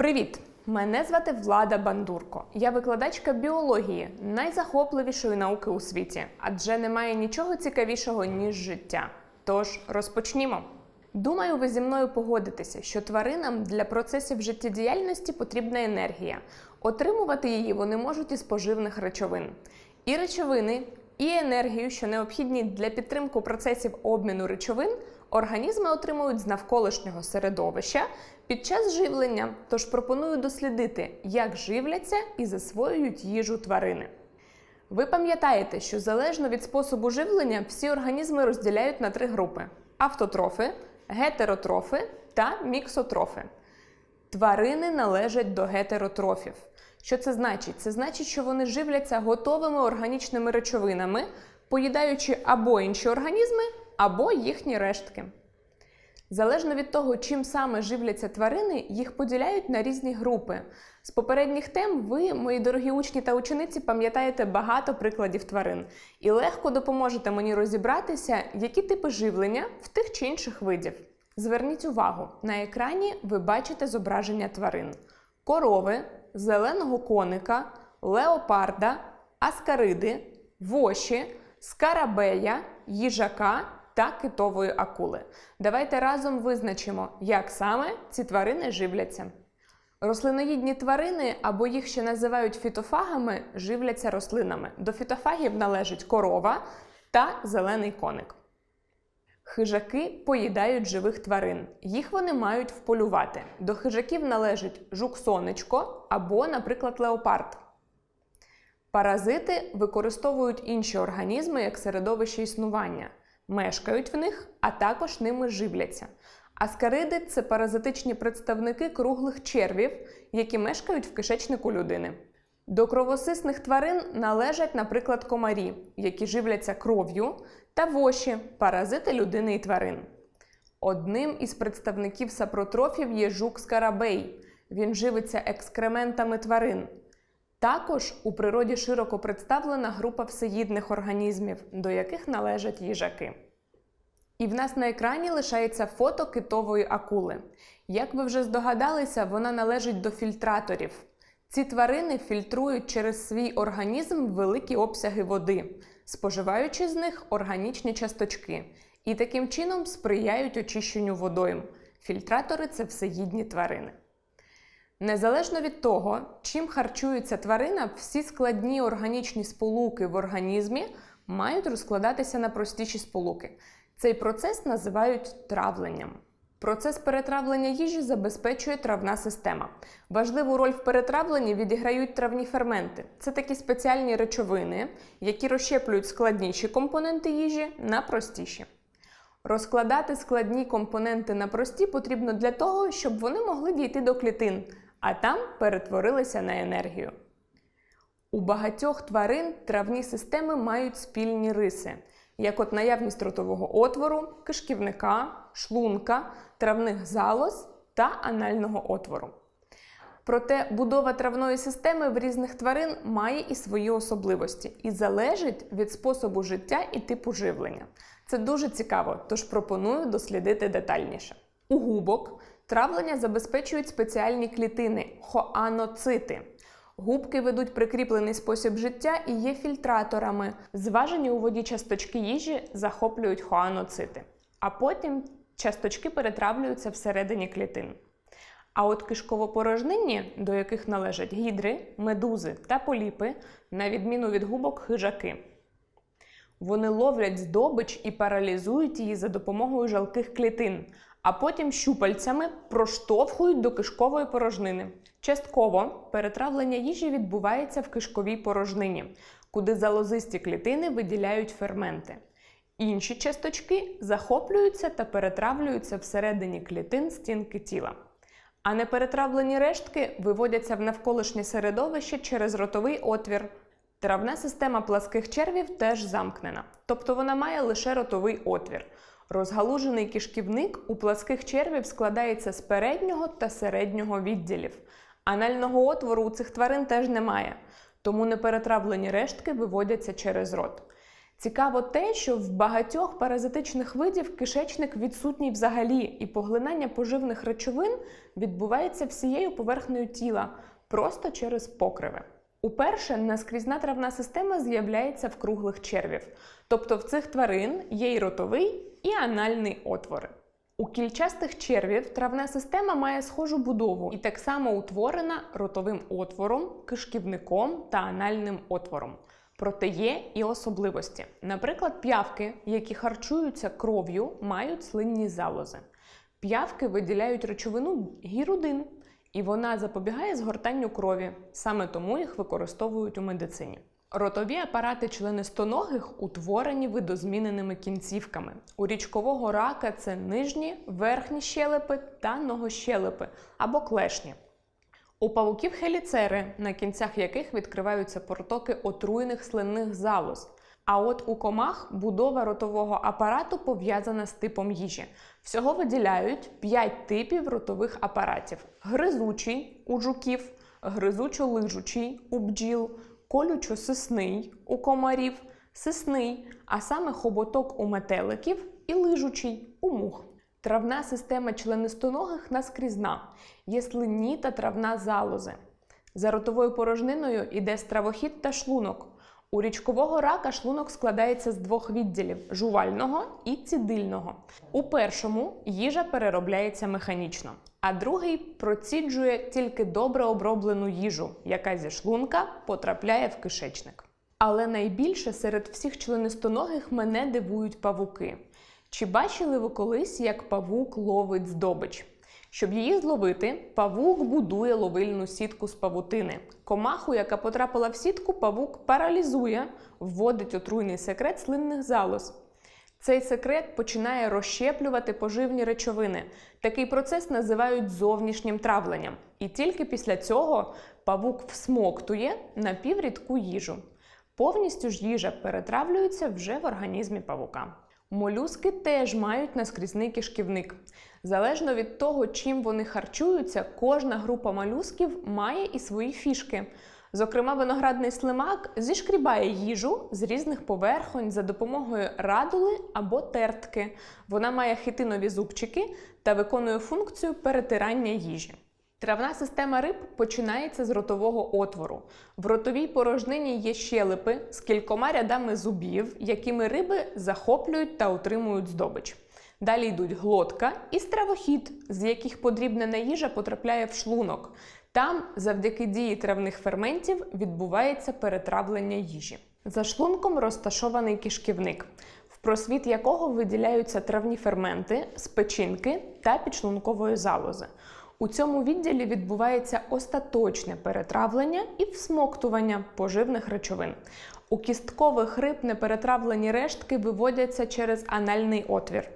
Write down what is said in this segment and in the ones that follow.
Привіт! Мене звати Влада Бандурко. Я викладачка біології, найзахопливішої науки у світі, адже немає нічого цікавішого, ніж життя. Тож розпочнімо. Думаю, ви зі мною погодитеся, що тваринам для процесів життєдіяльності потрібна енергія. Отримувати її вони можуть із поживних речовин. І речовини, і енергію, що необхідні для підтримки процесів обміну речовин, організми отримують з навколишнього середовища під час живлення. Тож пропоную дослідити, як живляться і засвоюють їжу тварини. Ви пам'ятаєте, що залежно від способу живлення всі організми розділяють на три групи: автотрофи, гетеротрофи та міксотрофи. Тварини належать до гетеротрофів. Що це значить? Це значить, що вони живляться готовими органічними речовинами, поїдаючи або інші організми, або їхні рештки. Залежно від того, чим саме живляться тварини, їх поділяють на різні групи. З попередніх тем ви, мої дорогі учні та учениці, пам'ятаєте багато прикладів тварин і легко допоможете мені розібратися, які типи живлення в тих чи інших видів. Зверніть увагу, на екрані ви бачите зображення тварин: корови, зеленого коника, леопарда, аскариди, воші, скарабея, їжака та китової акули. Давайте разом визначимо, як саме ці тварини живляться. Рослиноїдні тварини, або їх ще називають фітофагами, живляться рослинами. До фітофагів належить корова та зелений коник. Хижаки поїдають живих тварин. Їх вони мають вполювати. До хижаків належить жук-сонечко або, наприклад, леопард. Паразити використовують інші організми як середовище існування, мешкають в них, а також ними живляться. Аскариди це паразитичні представники круглих червів, які мешкають в кишечнику людини. До кровосисних тварин належать, наприклад, комарі, які живляться кров'ю, та воші паразити людини і тварин. Одним із представників сапротрофів є жук-скарабей. Він живиться екскрементами тварин. Також у природі широко представлена група всеїдних організмів, до яких належать їжаки. І в нас на екрані лишається фото китової акули. Як ви вже здогадалися, вона належить до фільтраторів. Ці тварини фільтрують через свій організм великі обсяги води, споживаючи з них органічні часточки, і таким чином сприяють очищенню водойм. Фільтратори це всеїдні тварини. Незалежно від того, чим харчується тварина, всі складні органічні сполуки в організмі мають розкладатися на простіші сполуки. Цей процес називають травленням. Процес перетравлення їжі забезпечує травна система. Важливу роль в перетравленні відіграють травні ферменти. Це такі спеціальні речовини, які розщеплюють складніші компоненти їжі на простіші. Розкладати складні компоненти на прості потрібно для того, щоб вони могли дійти до клітин, а там перетворилися на енергію. У багатьох тварин травні системи мають спільні риси, як от наявність ротового отвору, кишківника, шлунка, травних залоз та анального отвору. Проте будова травної системи в різних тварин має і свої особливості і залежить від способу життя і типу живлення. Це дуже цікаво, тож пропоную дослідити детальніше. У губок травлення забезпечують спеціальні клітини хоаноцити. Губки ведуть прикріплений спосіб життя і є фільтраторами. Зважені у воді часточки їжі захоплюють хоаноцити, а потім часточки перетравлюються всередині клітин. А от кишковопорожнинні, до яких належать гідри, медузи та поліпи, на відміну від губок хижаки. Вони ловлять здобич і паралізують її за допомогою жалких клітин, а потім щупальцями проштовхують до кишкової порожнини. Частково перетравлення їжі відбувається в кишковій порожнині, куди залозисті клітини виділяють ферменти. Інші часточки захоплюються та перетравлюються всередині клітин стінки тіла. А неперетравлені рештки виводяться в навколишнє середовище через ротовий отвір. Травна система пласких червів теж замкнена, тобто вона має лише ротовий отвір. Розгалужений кишківник у пласких червів складається з переднього та середнього відділів. Анального отвору у цих тварин теж немає, тому неперетравлені рештки виводяться через рот. Цікаво те, що в багатьох паразитичних видів кишечник відсутній взагалі, і поглинання поживних речовин відбувається всією поверхнею тіла, просто через покриви. Уперше наскрізна травна система з'являється в круглих червів, тобто в цих тварин є і ротовий, і анальний отвори. У кільчастих червів травна система має схожу будову і так само утворена ротовим отвором, кишківником та анальним отвором. Проте є і особливості. Наприклад, п'явки, які харчуються кров'ю, мають слинні залози. П'явки виділяють речовину гірудин, і вона запобігає згортанню крові. Саме тому їх використовують у медицині. Ротові апарати членистоногих утворені видозміненими кінцівками. У річкового рака це нижні, верхні щелепи та ногощелепи або клешні. У павуків хеліцери, на кінцях яких відкриваються протоки отруйних слинних залоз. А от у комах будова ротового апарату пов'язана з типом їжі. Всього виділяють 5 типів ротових апаратів: гризучий у жуків, гризучо-лижучий у бджіл, колючо-сисний у комарів, сисний, а саме хоботок у метеликів і лижучий у мух. Травна система членистоногих наскрізна, є слинні та травна залози. За ротовою порожниною йде стравохід та шлунок. У річкового рака шлунок складається з двох відділів жувального і цідильного. У першому їжа переробляється механічно, а другий проціджує тільки добре оброблену їжу, яка зі шлунка потрапляє в кишечник. Але найбільше серед всіх членистоногих мене дивують павуки. Чи бачили ви колись, як павук ловить здобич? Щоб її зловити, павук будує ловильну сітку з павутини. Комаху, яка потрапила в сітку, павук паралізує, вводить отруйний секрет слинних залоз. Цей секрет починає розщеплювати поживні речовини. Такий процес називають зовнішнім травленням. І тільки після цього павук всмоктує напіврідку їжу. Повністю ж їжа перетравлюється вже в організмі павука. Молюски теж мають наскрізний кишківник. Залежно від того, чим вони харчуються, кожна група молюсків має і свої фішки. Зокрема, виноградний слимак зішкрібає їжу з різних поверхонь за допомогою радули або тертки. Вона має хитинові зубчики та виконує функцію перетирання їжі. Травна система риб починається з ротового отвору. В ротовій порожнині є щелепи з кількома рядами зубів, якими риби захоплюють та утримують здобич. Далі йдуть глотка і стравохід, з яких подрібнена їжа потрапляє в шлунок. Там, завдяки дії травних ферментів, відбувається перетравлення їжі. За шлунком розташований кишківник, в просвіт якого виділяються травні ферменти з печінки та підшлункової залози. У цьому відділі відбувається остаточне перетравлення і всмоктування поживних речовин. У кісткових риб неперетравлені рештки виводяться через анальний отвір.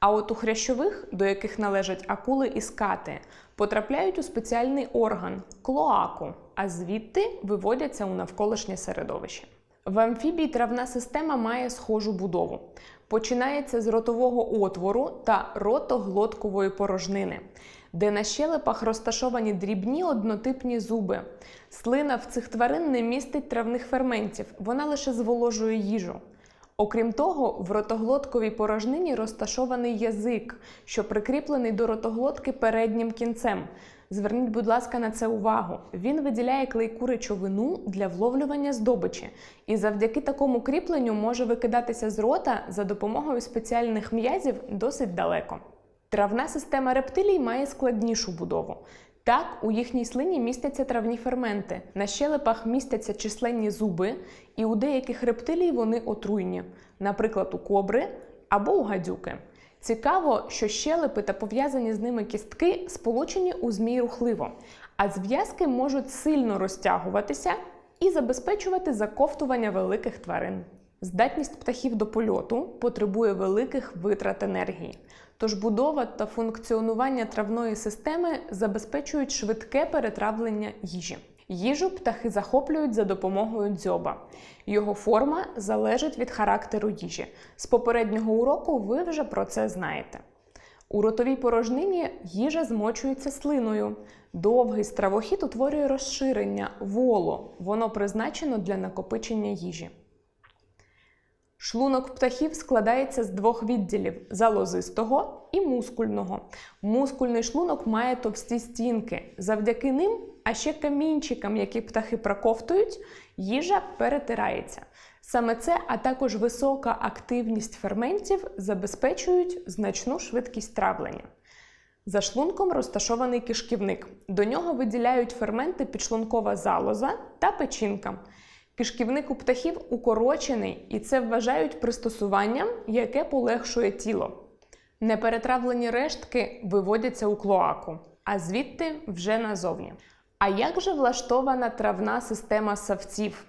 А от у хрящових, до яких належать акули і скати, потрапляють у спеціальний орган клоаку, а звідти виводяться у навколишнє середовище. В амфібії травна система має схожу будову. Починається з ротового отвору та ротоглоткової порожнини, де на щелепах розташовані дрібні однотипні зуби. Слина в цих тварин не містить травних ферментів, вона лише зволожує їжу. Окрім того, в ротоглотковій порожнині розташований язик, що прикріплений до ротоглотки переднім кінцем. Зверніть, будь ласка, на це увагу. Він виділяє клейку речовину для вловлювання здобичі, і завдяки такому кріпленню може викидатися з рота за допомогою спеціальних м'язів досить далеко. Травна система рептилій має складнішу будову. Так, у їхній слині містяться травні ферменти, на щелепах містяться численні зуби, і у деяких рептилій вони отруйні, наприклад, у кобри або у гадюки. Цікаво, що щелепи та пов'язані з ними кістки сполучені у змій рухливо, а зв'язки можуть сильно розтягуватися і забезпечувати заковтування великих тварин. Здатність птахів до польоту потребує великих витрат енергії. Тож будова та функціонування травної системи забезпечують швидке перетравлення їжі. Їжу птахи захоплюють за допомогою дзьоба. Його форма залежить від характеру їжі. З попереднього уроку ви вже про це знаєте. У ротовій порожнині їжа змочується слиною. Довгий стравохід утворює розширення воло. Воно призначено для накопичення їжі. Шлунок птахів складається з двох відділів залозистого і мускульного. Мускульний шлунок має товсті стінки. Завдяки ним, а ще камінчикам, які птахи проковтують, їжа перетирається. Саме це, а також висока активність ферментів забезпечують значну швидкість травлення. За шлунком розташований кишківник. До нього виділяють ферменти підшлункова залоза та печінка. Кишківник у птахів укорочений, і це вважають пристосуванням, яке полегшує тіло. Неперетравлені рештки виводяться у клоаку, а звідти вже назовні. А як же влаштована травна система савців?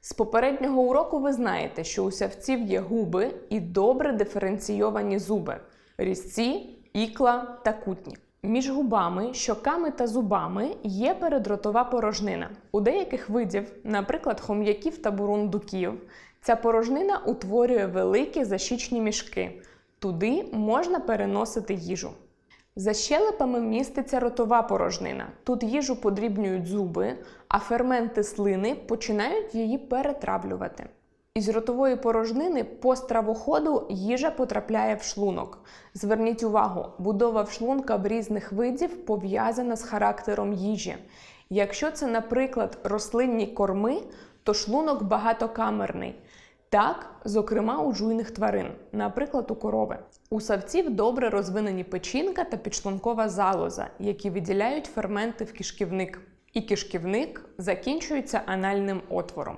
З попереднього уроку ви знаєте, що у савців є губи і добре диференційовані зуби різці, ікла та кутні. Між губами, щоками та зубами є передротова порожнина. У деяких видів, наприклад, хом'яків та бурундуків, ця порожнина утворює великі защічні мішки. Туди можна переносити їжу. За щелепами міститься ротова порожнина. Тут їжу подрібнюють зуби, а ферменти слини починають її перетравлювати. Із ротової порожнини по стравоходу їжа потрапляє в шлунок. Зверніть увагу, будова шлунка в різних видів пов'язана з характером їжі. Якщо це, наприклад, рослинні корми, то шлунок багатокамерний. Так, зокрема, у жуйних тварин, наприклад, у корови. У савців добре розвинені печінка та підшлункова залоза, які виділяють ферменти в кишківник. І кишківник закінчується анальним отвором.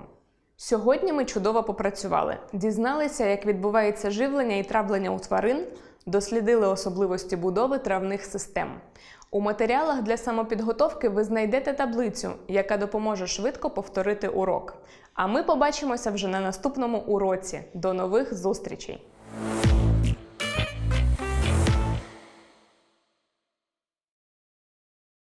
Сьогодні ми чудово попрацювали, дізналися, як відбувається живлення і травлення у тварин, дослідили особливості будови травних систем. У матеріалах для самопідготовки ви знайдете таблицю, яка допоможе швидко повторити урок. А ми побачимося вже на наступному уроці. До нових зустрічей!